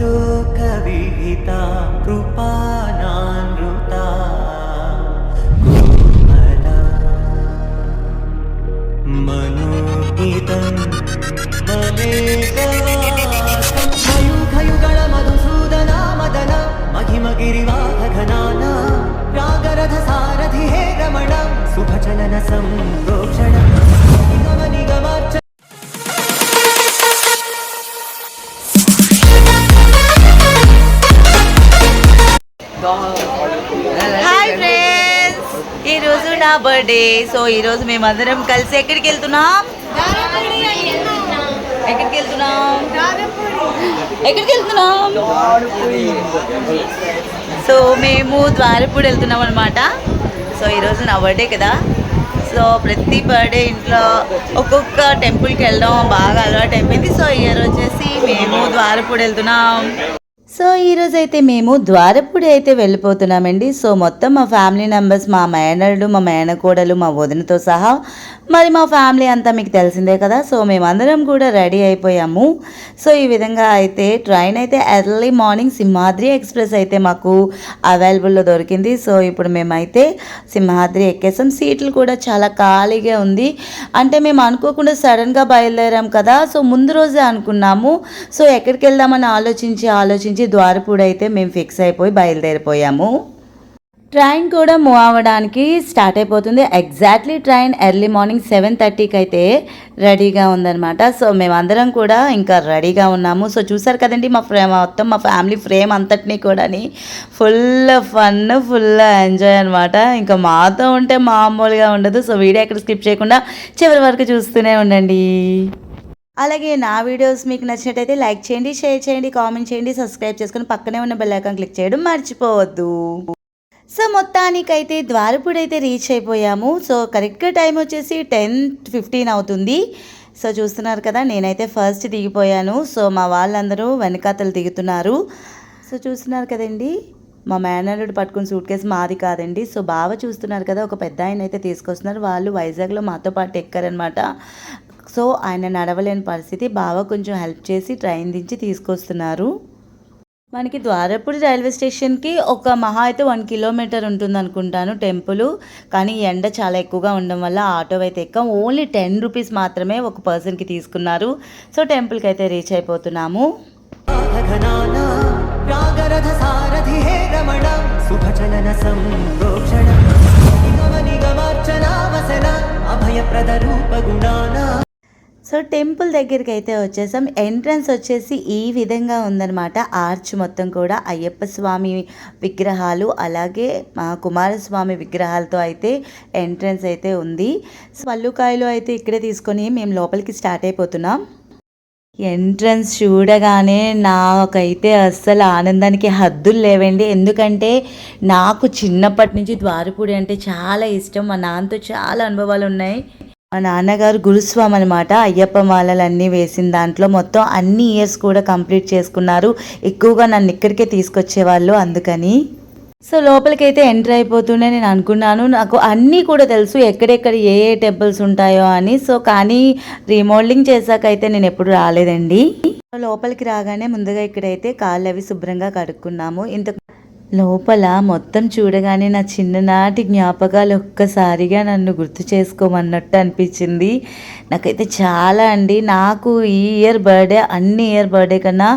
శోక విహిత కృపానానృత కోమల మనోహితం మలేకయుగయుగళ మధుసూదన మదన మహిమగిరివాహ ఘనాన రాగరథ సారథి హే రమణ శుభచలన సంప్రోక్షణ హాయ్ ఫ్రెండ్స్ ఈరోజు నా బర్త్డే సో ఈరోజు మేమందరం కలిసి ఎక్కడికి వెళ్తున్నాం? ఎక్కడికి వెళ్తున్నాం? ఎక్కడికి వెళ్తున్నాం? సో మేము ద్వారపూడి వెళ్తున్నాం అనమాట సో ఈరోజు నా బర్త్డే కదా. సో ప్రతి బర్త్డే ఇంట్లో ఒక్కొక్క టెంపుల్కి వెళ్ళడం బాగా అలవాటు అయిపోయింది. సో ఇయర్ వచ్చేసి మేము ద్వారపూడి వెళ్తున్నాం. సో ఈరోజు అయితే మేము ద్వారపూడి అయితే వెళ్ళిపోతున్నామండి. సో మొత్తం మా ఫ్యామిలీ మెంబర్స్ మా మేనరుడు మా మేనకోడలు మా వదినతో సహా మరి మా ఫ్యామిలీ అంతా మీకు తెలిసిందే కదా. సో మేమందరం కూడా రెడీ అయిపోయాము. సో ఈ విధంగా అయితే ట్రైన్ అయితే ఎర్లీ మార్నింగ్ సింహాద్రి ఎక్స్ప్రెస్ అయితే మాకు అవైలబుల్లో దొరికింది. సో ఇప్పుడు మేమైతే సింహాద్రి ఎక్కేసాం. సీట్లు కూడా చాలా ఖాళీగా ఉంది. అంటే మేము అనుకోకుండా సడన్గా బయలుదేరాం కదా. సో ముందు రోజే అనుకున్నాము. సో ఎక్కడికి వెళ్దామని ఆలోచించి ఆలోచించి ద్వారపూడైతే మేము ఫిక్స్ అయిపోయి బయలుదేరిపోయాము. ట్రైన్ కూడా మూవ్ అవ్వడానికి స్టార్ట్ అయిపోతుంది. Exactly train early morning seven థర్టీకి అయితే రెడీగా ఉందన్నమాట. సో మేమందరం కూడా ఇంకా రెడీగా ఉన్నాము. సో చూసారు కదండి మా ఫ్రేమ్ మొత్తం మా ఫ్యామిలీ ఫ్రేమ్ అంతటినీ కూడాని ఫుల్ ఫన్ ఫుల్ ఎంజాయ్ అనమాట ఇంకా మాతో ఉంటే మామూలుగా ఉండదు. సో వీడియో ఎక్కడ స్కిప్ చేయకుండా చివరి వరకు చూస్తూనే ఉండండి. అలాగే నా వీడియోస్ మీకు నచ్చినట్టయితే లైక్ చేయండి షేర్ చేయండి కామెంట్ చేయండి సబ్స్క్రైబ్ చేసుకొని పక్కనే ఉన్న బెల్ ఐకాన్ క్లిక్ చేయడం మర్చిపోవద్దు. సో మొత్తానికైతే ద్వారపూడి అయితే రీచ్ అయిపోయాము. సో కరెక్ట్గా టైం వచ్చేసి టెన్ ఫిఫ్టీన్ అవుతుంది. సో చూస్తున్నారు కదా నేనైతే ఫస్ట్ దిగిపోయాను. సో మా వాళ్ళందరూ వెనకాతలు దిగుతున్నారు. సో చూస్తున్నారు కదండి మా మేనల్లుడు పట్టుకుని సూట్ కేసు మాది కాదండి. సో బాగా చూస్తున్నారు కదా ఒక పెద్ద ఆయన అయితే తీసుకొస్తున్నారు. వాళ్ళు వైజాగ్లో మాతో పాటు ఎక్కారనమాట సో ఆయన నడవలేని పరిస్థితి బావ కొంచెం హెల్ప్ చేసి ట్రైన్ దించి తీసుకొస్తున్నారు. మనకి ద్వారపూడి రైల్వే స్టేషన్కి ఒక మహా అయితే వన్ కిలోమీటర్ ఉంటుంది అనుకుంటాను టెంపుల్. కానీ ఎండ చాలా ఎక్కువగా ఉండడం వల్ల ఆటో అయితే ఎక్క. ఓన్లీ టెన్ రూపీస్ మాత్రమే ఒక పర్సన్కి తీసుకున్నారు. సో టెంపుల్కి అయితే రీచ్ అయిపోతున్నాము. అభయప్రద రూప గుణాన సో టెంపుల్ దగ్గరికి అయితే వచ్చేసాం. ఎంట్రన్స్ వచ్చేసి ఈ విధంగా ఉందన్నమాట. ఆర్చ్ మొత్తం కూడా అయ్యప్ప స్వామి విగ్రహాలు అలాగే మా కుమారస్వామి విగ్రహాలతో అయితే ఎంట్రన్స్ అయితే ఉంది. సో పల్లుకాయలు అయితే ఇక్కడే తీసుకొని మేము లోపలికి స్టార్ట్ అయిపోతున్నాం. ఎంట్రన్స్ చూడగానే నాకైతే అస్సలు ఆనందానికి హద్దులు లేవండి. ఎందుకంటే నాకు చిన్నప్పటి నుంచి ద్వారపూడి అంటే చాలా ఇష్టం. మా నాన్నతో చాలా అనుభవాలు ఉన్నాయి. మా నాన్నగారు గురుస్వామి అనమాట అయ్యప్ప మాలలు అన్నీ వేసిన దాంట్లో మొత్తం అన్ని ఇయర్స్ కూడా కంప్లీట్ చేసుకున్నారు. ఎక్కువగా నన్ను ఇక్కడికే తీసుకొచ్చేవాళ్ళు అందుకని. సో లోపలికైతే ఎంటర్ అయిపోతూనే నేను అనుకున్నాను. నాకు అన్నీ కూడా తెలుసు ఎక్కడెక్కడ ఏ ఏ టెంపుల్స్ ఉంటాయో అని. సో కానీ రీమోడలింగ్ చేశాకైతే నేను ఎప్పుడు రాలేదండి. లోపలికి రాగానే ముందుగా ఇక్కడైతే కాళ్ళు అవి శుభ్రంగా కడుక్కున్నాము. ఇంత లోపల మొత్తం చూడగానే నా చిన్ననాటి జ్ఞాపకాలు ఒక్కసారిగా నన్ను గుర్తు చేసుకోమన్నట్టు అనిపించింది. నాకైతే చాలా అండి. నాకు ఈ ఇయర్ బర్త్డే అన్ని ఇయర్ బర్త్డే కన్నా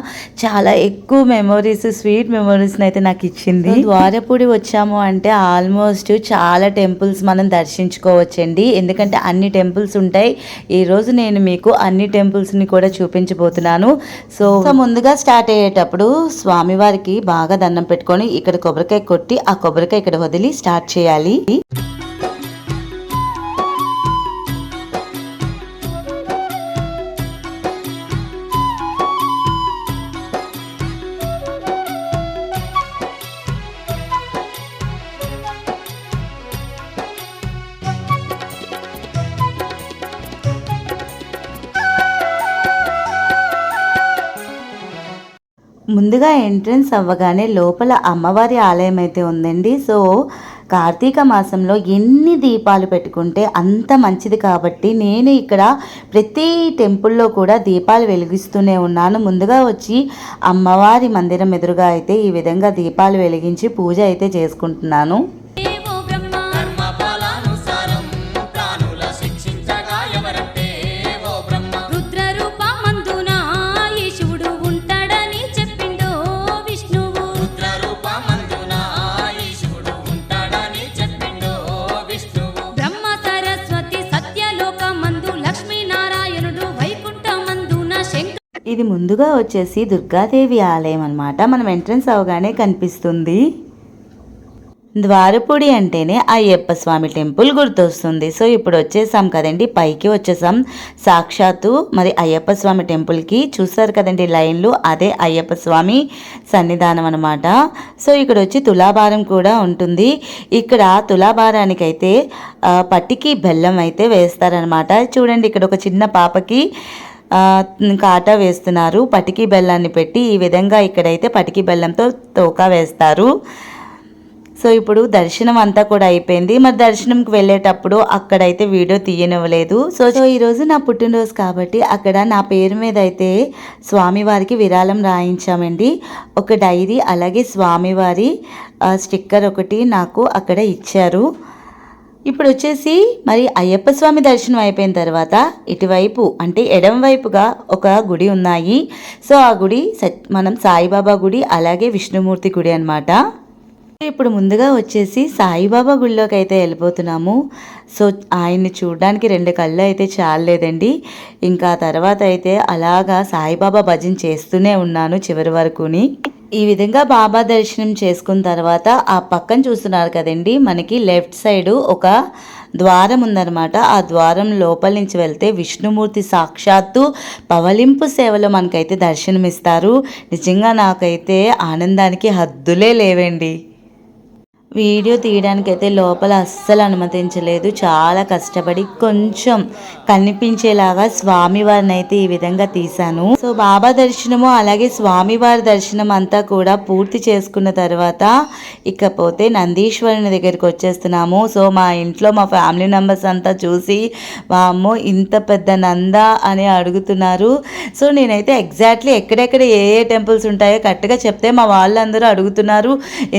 చాలా ఎక్కువ మెమొరీస్ స్వీట్ మెమొరీస్ని అయితే నాకు ఇచ్చింది. ద్వారపూడి వచ్చాము అంటే ఆల్మోస్ట్ చాలా టెంపుల్స్ మనం దర్శించుకోవచ్చండి. ఎందుకంటే అన్ని టెంపుల్స్ ఉంటాయి. ఈరోజు నేను మీకు అన్ని టెంపుల్స్ని కూడా చూపించబోతున్నాను. సో సో ముందుగా స్టార్ట్ అయ్యేటప్పుడు స్వామివారికి బాగా దండం పెట్టుకొని ఇక్కడ కొబ్బరికాయ కొట్టి ఆ కొబ్బరికాయ ఇక్కడ వదిలి స్టార్ట్ చేయాలి. ముందుగా ఎంట్రన్స్ అవ్వగానే లోపల అమ్మవారి ఆలయం అయితే ఉందండి. సో కార్తీక మాసంలో ఎన్ని దీపాలు పెట్టుకుంటే అంత మంచిది కాబట్టి నేను ఇక్కడ ప్రతి టెంపుల్లో కూడా దీపాలు వెలిగిస్తూనే ఉన్నాను. ముందుగా వచ్చి అమ్మవారి మందిరం ఎదురుగా అయితే ఈ విధంగా దీపాలు వెలిగించి పూజ అయితే చేసుకుంటున్నాను. ముందుగా వచ్చేసి దుర్గాదేవి ఆలయం అనమాట మనం ఎంట్రన్స్ అవగానే కనిపిస్తుంది. ద్వారపూడి అంటేనే అయ్యప్ప స్వామి టెంపుల్ గుర్తొస్తుంది. సో ఇప్పుడు వచ్చేసాం కదండి. పైకి వచ్చేసాం. సాక్షాత్తు మరి అయ్యప్ప స్వామి టెంపుల్కి చూస్తారు కదండి లైన్లు? అదే అయ్యప్ప స్వామి సన్నిధానం అనమాట సో ఇక్కడ వచ్చి తులాభారం కూడా ఉంటుంది. ఇక్కడ తులాభారానికైతే పట్టికి బెల్లం అయితే వేస్తారనమాట చూడండి ఇక్కడ ఒక చిన్న పాపకి కాటా వేస్తున్నారు. పటికి బెల్లాన్ని పెట్టి ఈ విధంగా ఇక్కడైతే పటికి బెల్లంతో తోకా వేస్తారు. సో ఇప్పుడు దర్శనం అంతా కూడా అయిపోయింది. మరి దర్శనంకి వెళ్ళేటప్పుడు అక్కడైతే వీడియో తీయనివ్వలేదు. సో సో ఈరోజు నా పుట్టినరోజు కాబట్టి అక్కడ నా పేరు మీద అయితే స్వామివారికి విరాళం రాయించామండి. ఒక డైరీ అలాగే స్వామివారి స్టిక్కర్ ఒకటి నాకు అక్కడ ఇచ్చారు. ఇప్పుడు వచ్చేసి మరి అయ్యప్ప స్వామి దర్శనం అయిపోయిన తర్వాత ఇటువైపు అంటే ఎడం వైపుగా ఒక గుడి ఉన్నాయి. సో ఆ గుడి సత్- మనం సాయిబాబా గుడి అలాగే విష్ణుమూర్తి గుడి అనమాట ఇప్పుడు ముందుగా వచ్చేసి సాయిబాబా గుళ్ళోకి అయితే వెళ్ళిపోతున్నాము. సో ఆయన్ని చూడడానికి రెండు కళ్ళు అయితే చాలలేదండి. ఇంకా తర్వాత అయితే అలాగా సాయిబాబా భజన చేస్తూనే ఉన్నాను చివరి వరకుని. ఈ విధంగా బాబా దర్శనం చేసుకున్న తర్వాత ఆ పక్కన చూస్తున్నారు కదండి మనకి లెఫ్ట్ సైడ్ ఒక ద్వారం ఉందన్నమాట. ఆ ద్వారం లోపల నుంచి వెళ్తే విష్ణుమూర్తి సాక్షాత్తు పవలింపు సేవలో మనకైతే దర్శనమిస్తారు. నిజంగా నాకైతే ఆనందానికి హద్దులే లేవండి. వీడియో తీయడానికైతే లోపల అస్సలు అనుమతించలేదు. చాలా కష్టపడి కొంచెం కనిపించేలాగా స్వామివారిని అయితే ఈ విధంగా తీశాను. సో బాబా దర్శనము అలాగే స్వామివారి దర్శనం అంతా కూడా పూర్తి చేసుకున్న తర్వాత ఇకపోతే నందీశ్వరుని దగ్గరికి వచ్చేస్తున్నాము. సో మా ఇంట్లో మా ఫ్యామిలీ మెంబర్స్ అంతా చూసి వామ్మో ఇంత పెద్ద నంద అని అడుగుతున్నారు. సో నేనైతే ఎగ్జాక్ట్లీ ఎక్కడెక్కడ ఏ ఏ టెంపుల్స్ ఉంటాయో కరెక్ట్గా చెప్తే మా వాళ్ళందరూ అడుగుతున్నారు.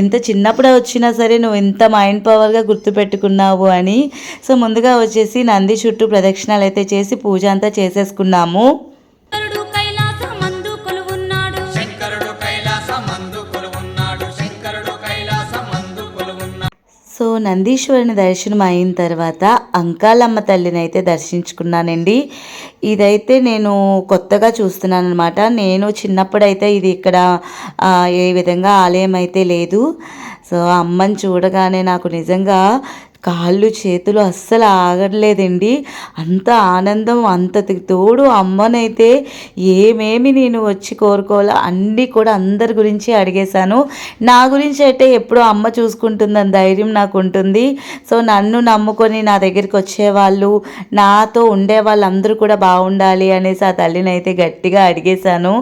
ఎంత చిన్నప్పుడు వచ్చినా సరే నువ్వు ఇంత మైండ్ పవర్గా గుర్తుపెట్టుకున్నావు అని. సో ముందుగా వచ్చేసి నంది చుట్టూ ప్రదక్షిణాలు అయితే చేసి పూజ అంతా చేసేసుకున్నాము. శంకరుడు కైలాసమందు కొలువున్నాడు. శంకరుడు కైలాసమందు కొలువున్నాడు. శంకరుడు కైలాసమందు కొలువున్నాడు. సో నందీశ్వరుని దర్శనం అయిన తర్వాత అంకాలమ్మ తల్లిని అయితే దర్శించుకున్నానండి. ఇదైతే నేను కొత్తగా చూస్తున్నాను అనమాట నేను చిన్నప్పుడైతే ఇది ఇక్కడ ఏ విధంగా ఆలయం అయితే లేదు. సో అమ్మని చూడగానే నాకు నిజంగా కాళ్ళు చేతులు అస్సలు ఆగట్లేదండి. అంత ఆనందం అంత తోడు అమ్మనైతే ఏమేమి నేను వచ్చి కోరుకోవాలో అన్నీ కూడా అందరి గురించి అడిగేశాను. నా గురించి అయితే ఎప్పుడూ అమ్మ చూసుకుంటుందని ధైర్యం నాకు ఉంటుంది. సో నన్ను నమ్ముకొని నా దగ్గరికి వచ్చేవాళ్ళు నాతో ఉండే వాళ్ళందరూ కూడా బాగుండాలి అనేసి ఆ తల్లిని అయితే గట్టిగా అడిగేశాను.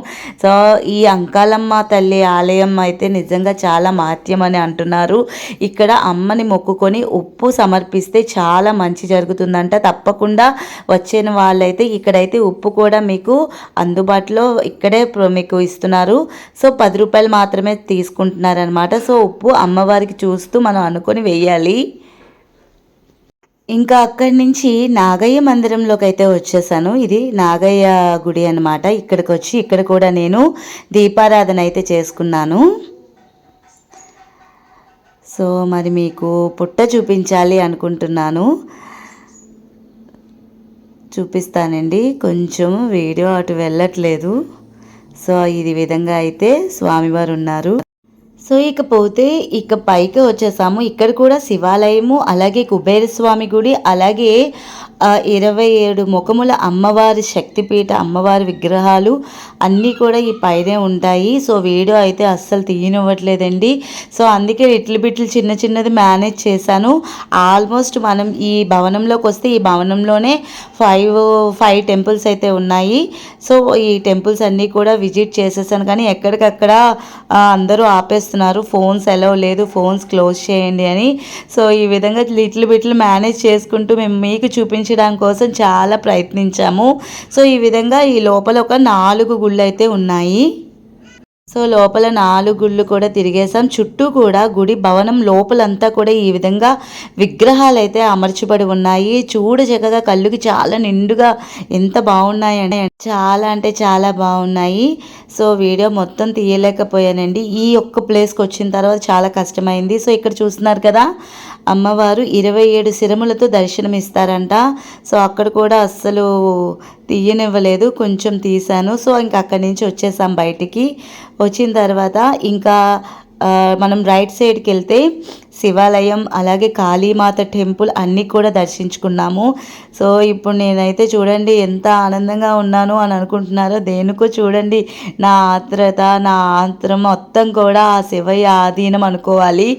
సో ఈ అంకాలమ్మ తల్లి ఆలయం అయితే నిజంగా చాలా మాత్యం అని అంటున్నారు. ఇక్కడ అమ్మని మొక్కుకొని ఉప్పు సమర్పిస్తే చాలా మంచి జరుగుతుందంట. తప్పకుండా వచ్చిన వాళ్ళైతే ఇక్కడైతే ఉప్పు కూడా మీకు అందుబాటులో ఇక్కడే మీకు ఇస్తున్నారు. సో పది రూపాయలు మాత్రమే తీసుకుంటున్నారనమాట సో ఉప్పు అమ్మవారికి చూస్తూ మనం అనుకొని వెయ్యాలి. ఇంకా అక్కడి నుంచి నాగయ్య మందిరంలోకి అయితే వచ్చేసాను. ఇది నాగయ్య గుడి అనమాట ఇక్కడికి వచ్చి ఇక్కడ కూడా నేను దీపారాధన అయితే చేసుకున్నాను. సో మరి మీకు పుట్ట చూపించాలి అనుకుంటున్నాను. చూపిస్తానండి. కొంచెం వీడియో అటు వెళ్ళట్లేదు. సో ఇది విధంగా అయితే స్వామివారు ఉన్నారు. సో ఇకపోతే ఇక పైకి వచ్చేసాము. ఇక్కడ కూడా శివాలయము అలాగే కుబేర స్వామి గుడి అలాగే ఇరవై ఏడు ముఖముల అమ్మవారి శక్తిపీఠ అమ్మవారి విగ్రహాలు అన్నీ కూడా ఈ పైనే ఉంటాయి. సో వీడియో అయితే అస్సలు తీయనివ్వట్లేదండి. సో అందుకే లిటిల్ బిట్లు చిన్న చిన్నది మేనేజ్ చేశాను. ఆల్మోస్ట్ మనం ఈ భవనంలోకి వస్తే ఈ భవనంలోనే ఫైవ్ ఫైవ్ టెంపుల్స్ అయితే ఉన్నాయి. సో ఈ టెంపుల్స్ అన్నీ కూడా విజిట్ చేసేసాను. కానీ ఎక్కడికక్కడ అందరూ ఆపేస్తున్నారు. ఫోన్స్ ఎలా లేదు. ఫోన్స్ క్లోజ్ చేయండి అని. సో ఈ విధంగా లిటిల్ బిట్లు మేనేజ్ చేసుకుంటూ మేము మీకు చూపించడం కోసం చాలా ప్రయత్నించాము. సో ఈ విధంగా ఈ లోపల ఒక నాలుగు గుళ్ళు అయితే ఉన్నాయి. సో లోపల నాలుగు గుళ్ళు కూడా తిరిగేసాం చుట్టూ కూడా గుడి భవనం లోపలంతా కూడా ఈ విధంగా విగ్రహాలు అయితే అమర్చబడి ఉన్నాయి. చూడ చక్కగా కళ్ళుకి చాలా నిండుగా ఎంత బాగున్నాయండి చాలా అంటే చాలా బాగున్నాయి. సో వీడియో మొత్తం తీయలేకపోయానండి. ఈ ఒక్క ప్లేస్కి వచ్చిన తర్వాత చాలా కష్టమైంది. సో ఇక్కడ చూస్తున్నారు కదా అమ్మవారు ఇరవై ఏడు సిరములతో దర్శనం ఇస్తారంట సో అక్కడ కూడా అస్సలు తీయనివ్వలేదు. కొంచెం తీశాను. సో ఇంకా అక్కడి నుంచి వచ్చేసాం బయటికి. వచ్చిన తర్వాత ఇంకా మనం రైట్ సైడ్కి వెళ్తే శివాలయం అలాగే కాళీమాత టెంపుల్ అన్నీ కూడా దర్శించుకున్నాము. సో ఇప్పుడు నేనైతే చూడండి ఎంత ఆనందంగా ఉన్నాను అని అనుకుంటున్నారో దేనికో చూడండి. నా ఆత్రత నా ఆత్రం మొత్తం కూడా ఆ శివయ్య ఆధీనం అనుకోవాలి.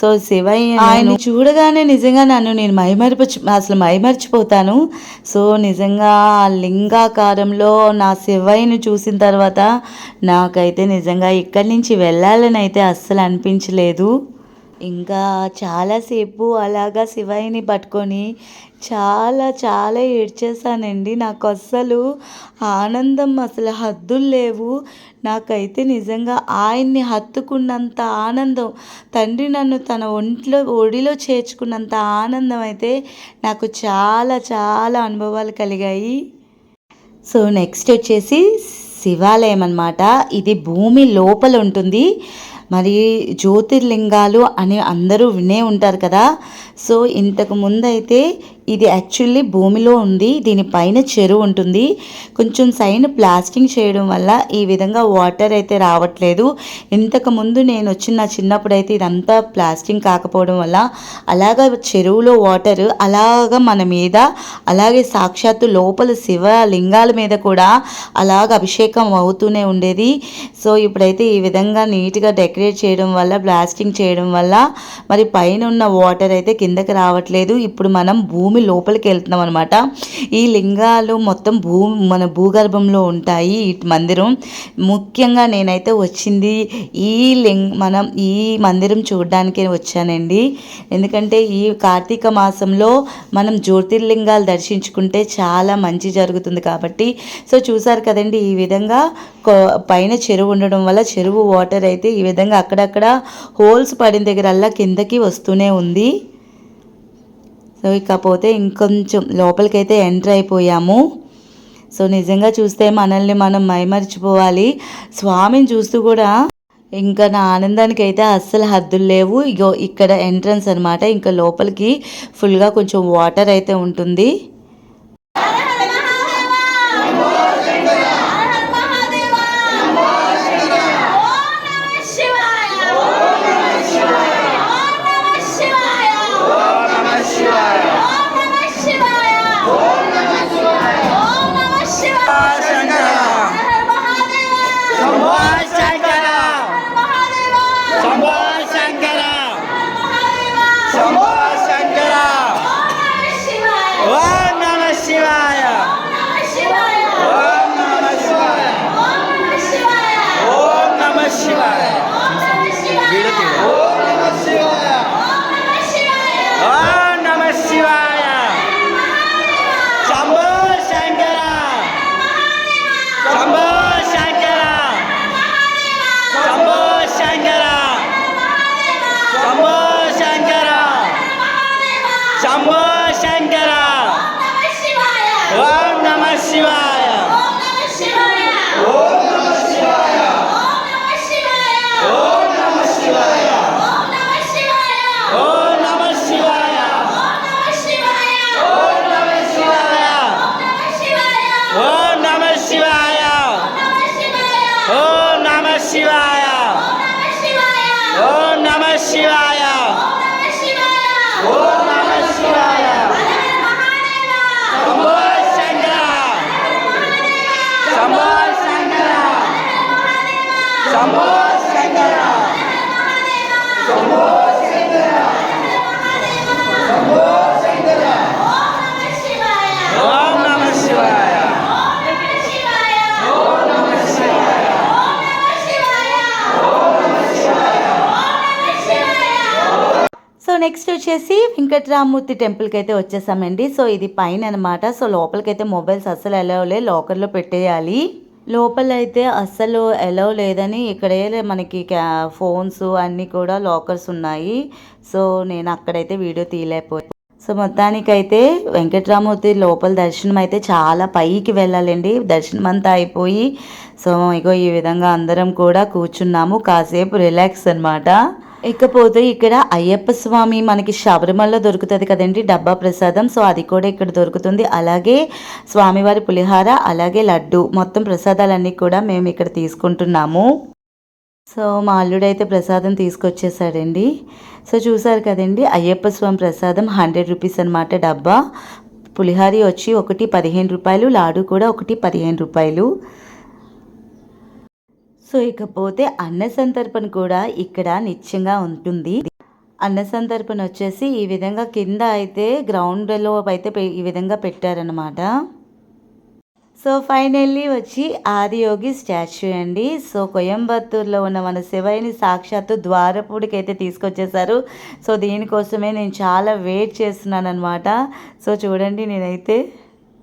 సో శివయ్య ఆయన చూడగానే నిజంగా నన్ను నేను మైమరిపచ్చు అసలు మైమర్చిపోతాను. సో నిజంగా ఆ లింగాకారంలో నా శివయ్యను చూసిన తర్వాత నాకైతే నిజంగా ఇక్కడి నుంచి వెళ్ళాలని అయితే అస్సలు అనిపించలేదు. ఇంకా చాలాసేపు అలాగా శివయ్యని పట్టుకొని చాలా చాలా ఏడ్చేసానండి నాకు అస్సలు ఆనందం అసలు హద్దులు లేవు. నాకైతే నిజంగా ఆయన్ని హత్తుకున్నంత ఆనందం తండ్రి నన్ను తన ఒంట్లో ఒడిలో చేర్చుకున్నంత ఆనందం అయితే నాకు చాలా చాలా అనుభవాలు కలిగాయి. సో నెక్స్ట్ వచ్చేసి శివాలయం అనమాట ఇది భూమి లోపల ఉంటుంది. మరి జ్యోతిర్లింగాలు అని అందరూ వినే ఉంటారు కదా. సో ఇంతకు ముందైతే ఇది యాక్చువల్లీ భూమిలో ఉంది దీనిపైన చెరువు ఉంటుంది. కొంచెం సైన్ ప్లాస్టింగ్ చేయడం వల్ల ఈ విధంగా వాటర్ అయితే రావట్లేదు. ఇంతకుముందు నేను వచ్చిన నా చిన్నప్పుడు అయితే ఇదంతా ప్లాస్టింగ్ కాకపోవడం వల్ల అలాగ చెరువులో వాటర్ అలాగ మన మీద అలాగే సాక్షాత్తు లోపల శివ లింగాల మీద కూడా అలాగ అభిషేకం అవుతూనే ఉండేది. సో ఇప్పుడైతే ఈ విధంగా నీట్గా డెకరేట్ చేయడం వల్ల ప్లాస్టింగ్ చేయడం వల్ల మరి పైన ఉన్న వాటర్ అయితే కిందకి రావట్లేదు. ఇప్పుడు మనం భూమి లోపలికి వెళ్తున్నాం అనమాట ఈ లింగాలు మొత్తం భూ మన భూగర్భంలో ఉంటాయి. ఈ మందిరం. ముఖ్యంగా నేనైతే వచ్చింది ఈ లింగ్ మనం ఈ మందిరం చూడడానికే వచ్చానండి. ఎందుకంటే ఈ కార్తీక మాసంలో మనం జ్యోతిర్లింగాలు దర్శించుకుంటే చాలా మంచి జరుగుతుంది కాబట్టి. సో చూసారు కదండి ఈ విధంగా పైన చెరువు ఉండడం వల్ల చెరువు వాటర్ అయితే ఈ విధంగా అక్కడక్కడ హోల్స్ పడిన దగ్గరల్లా కిందకి వస్తూనే ఉంది. ఇకపోతే ఇంకొంచెం లోపలికైతే ఎంటర్ అయిపోయాము. సో నిజంగా చూస్తే మనల్ని మనం మైమరిచిపోవాలి. స్వామిని చూస్తూ కూడా ఇంకా నా ఆనందానికి అయితే అస్సలు హద్దులు లేవు. ఇగో ఇక్కడ ఎంట్రన్స్ అనమాట ఇంకా లోపలికి ఫుల్గా కొంచెం వాటర్ అయితే ఉంటుంది. sama సో నెక్స్ట్ వచ్చేసి వెంకట్రామూర్తి టెంపుల్కి అయితే వచ్చేసామండి. సో ఇది పైన అనమాట సో లోపలికైతే మొబైల్స్ అస్సలు ఎలా లోకర్లో లాకర్లో పెట్టేయాలి. లోపల అయితే అస్సలు ఎలా లేదని ఇక్కడే మనకి క్యా ఫోన్స్ అన్నీ కూడా లాకర్స్ ఉన్నాయి. సో నేను అక్కడైతే వీడియో తీయలేకపోయాను సో మొత్తానికైతే వెంకట్రామూర్తి లోపల దర్శనం అయితే చాలా పైకి వెళ్ళాలండి. దర్శనం అంతా అయిపోయి సో ఇగో ఈ విధంగా అందరం కూడా కూర్చున్నాము. కాసేపు రిలాక్స్ అనమాట ఇకపోతే ఇక్కడ అయ్యప్ప స్వామి మనకి శబరిమలలో దొరుకుతుంది కదండి డబ్బా ప్రసాదం. సో అది కూడా ఇక్కడ దొరుకుతుంది. అలాగే స్వామివారి పులిహార అలాగే లడ్డు. మొత్తం ప్రసాదాలన్నీ కూడా మేము ఇక్కడ తీసుకుంటున్నాము. సో మా అల్లుడైతే ప్రసాదం తీసుకొచ్చేసాడండి. సో చూసారు కదండి అయ్యప్ప స్వామి ప్రసాదం హండ్రెడ్ రూపీస్ అనమాట డబ్బా. పులిహారి వచ్చి ఒకటి పదిహేను రూపాయలు లాడు కూడా ఒకటి పదిహేను రూపాయలు. సో ఇకపోతే అన్న సంతర్పణ కూడా ఇక్కడ నిత్యంగా ఉంటుంది. అన్న సంతర్పణ వచ్చేసి ఈ విధంగా కింద అయితే గ్రౌండ్లో అయితే పె- ఈ విధంగా పెట్టారనమాట సో ఫైనల్లీ వచ్చి ఆదియోగి స్టాచ్యూ అండి. సో కోయంబత్తూర్లో ఉన్న మన శివయ్యని సాక్షాత్తు ద్వారపూడికైతే తీసుకొచ్చేసారు. సో దీనికోసమే నేను చాలా వెయిట్ చేస్తున్నాను అనమాట సో చూడండి నేనైతే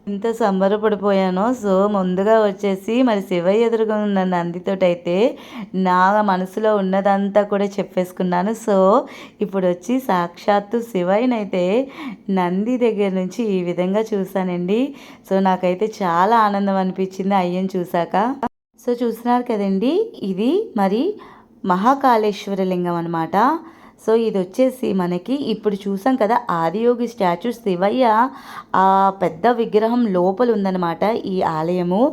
ఎంత సంబరపడిపోయానో? సో ముందుగా వచ్చేసి మరి శివయ్య ఎదురుగా ఉన్న నందితోటైతే నా మనసులో ఉన్నదంతా కూడా చెప్పేసుకున్నాను. సో ఇప్పుడు వచ్చి సాక్షాత్తు శివయ్యనైతే నంది దగ్గర నుంచి ఈ విధంగా చూశానండి. సో నాకైతే చాలా ఆనందం అనిపించింది అయ్యని చూశాక. సో చూస్తున్నారు కదండి ఇది మరి మహాకాళేశ్వర లింగం అనమాట సో ఇది వచ్చేసి మనకి ఇప్పుడు చూసాం కదా ఆదియోగి స్టాచ్యూ శివయ్య ఆ పెద్ద విగ్రహం లోపల ఉందన్నమాట ఈ ఆలయము.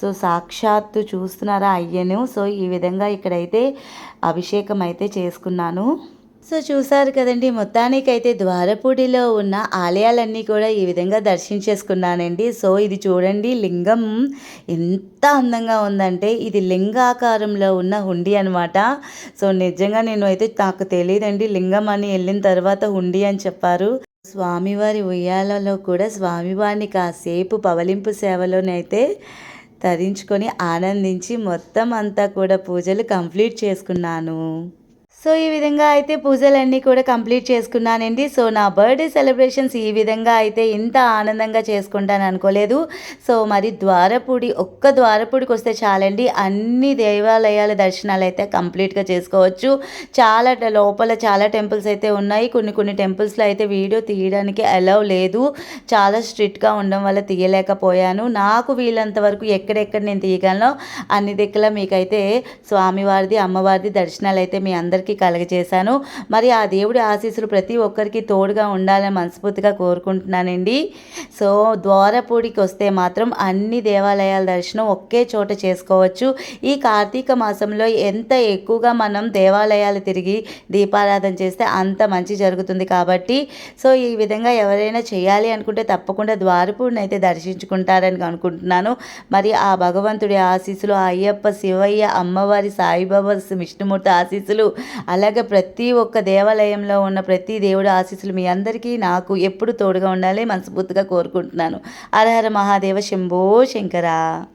సో సాక్షాత్తు చూస్తున్నారా అయ్యను. సో ఈ విధంగా ఇక్కడైతే అభిషేకం అయితే చేసుకున్నాను. సో చూసారు కదండి మొత్తానికైతే ద్వారపూడిలో ఉన్న ఆలయాలన్నీ కూడా ఈ విధంగా దర్శించేసుకున్నానండి. సో ఇది చూడండి లింగం ఎంత అందంగా ఉందంటే ఇది లింగాకారంలో ఉన్న హుండీ అనమాట సో నిజంగా నేను అయితే నాకు తెలియదండి లింగం అని వెళ్ళిన తర్వాత హుండీ అని చెప్పారు. స్వామివారి ఉయ్యాలలో కూడా స్వామివారిని కాసేపు పవలింపు సేవలోనైతే తరించుకొని ఆనందించి మొత్తం అంతా కూడా పూజలు కంప్లీట్ చేసుకున్నాను. సో ఈ విధంగా అయితే పూజలన్నీ కూడా కంప్లీట్ చేసుకున్నానండి. సో నా బర్త్డే సెలబ్రేషన్స్ ఈ విధంగా అయితే ఇంత ఆనందంగా చేసుకుంటాను అనుకోలేదు. సో మరి ద్వారపూడి ఒక్క ద్వారపూడికి వస్తే చాలండి. అన్ని దేవాలయాల దర్శనాలు అయితే కంప్లీట్గా చేసుకోవచ్చు. చాలా లోపల చాలా టెంపుల్స్ అయితే ఉన్నాయి. కొన్ని కొన్ని టెంపుల్స్లో అయితే వీడియో తీయడానికి అలౌ లేదు. చాలా స్ట్రిక్ట్గా ఉండడం వల్ల తీయలేకపోయాను. నాకు వీలంత వరకు ఎక్కడెక్కడ నేను తీయగలను అన్ని దిక్కుల మీకైతే స్వామివారిది అమ్మవారిది దర్శనాలు అయితే మీ అందరికీ కలగజేశాను. మరి ఆ దేవుడి ఆశీస్సులు ప్రతి ఒక్కరికి తోడుగా ఉండాలని మనస్ఫూర్తిగా కోరుకుంటున్నానండి. సో ద్వారపూడికి వస్తే మాత్రం అన్ని దేవాలయాల దర్శనం ఒకే చోట చేసుకోవచ్చు. ఈ కార్తీక మాసంలో ఎంత ఎక్కువగా మనం దేవాలయాలు తిరిగి దీపారాధన చేస్తే అంత మంచి జరుగుతుంది కాబట్టి. సో ఈ విధంగా ఎవరైనా చేయాలి అనుకుంటే తప్పకుండా ద్వారపూడిని అయితే దర్శించుకుంటారని అనుకుంటున్నాను. మరి ఆ భగవంతుడి ఆశీస్సులు ఆ అయ్యప్ప శివయ్య అమ్మవారి సాయిబాబా విష్ణుమూర్తి ఆశీస్సులు అలాగే ప్రతి ఒక్క దేవాలయంలో ఉన్న ప్రతి దేవుడు ఆశీస్సులు మీ అందరికీ నాకు ఎప్పుడు తోడుగా ఉండాలి మనస్ఫూర్తిగా కోరుకుంటున్నాను. అరహర మహాదేవ శంభో శంకరా.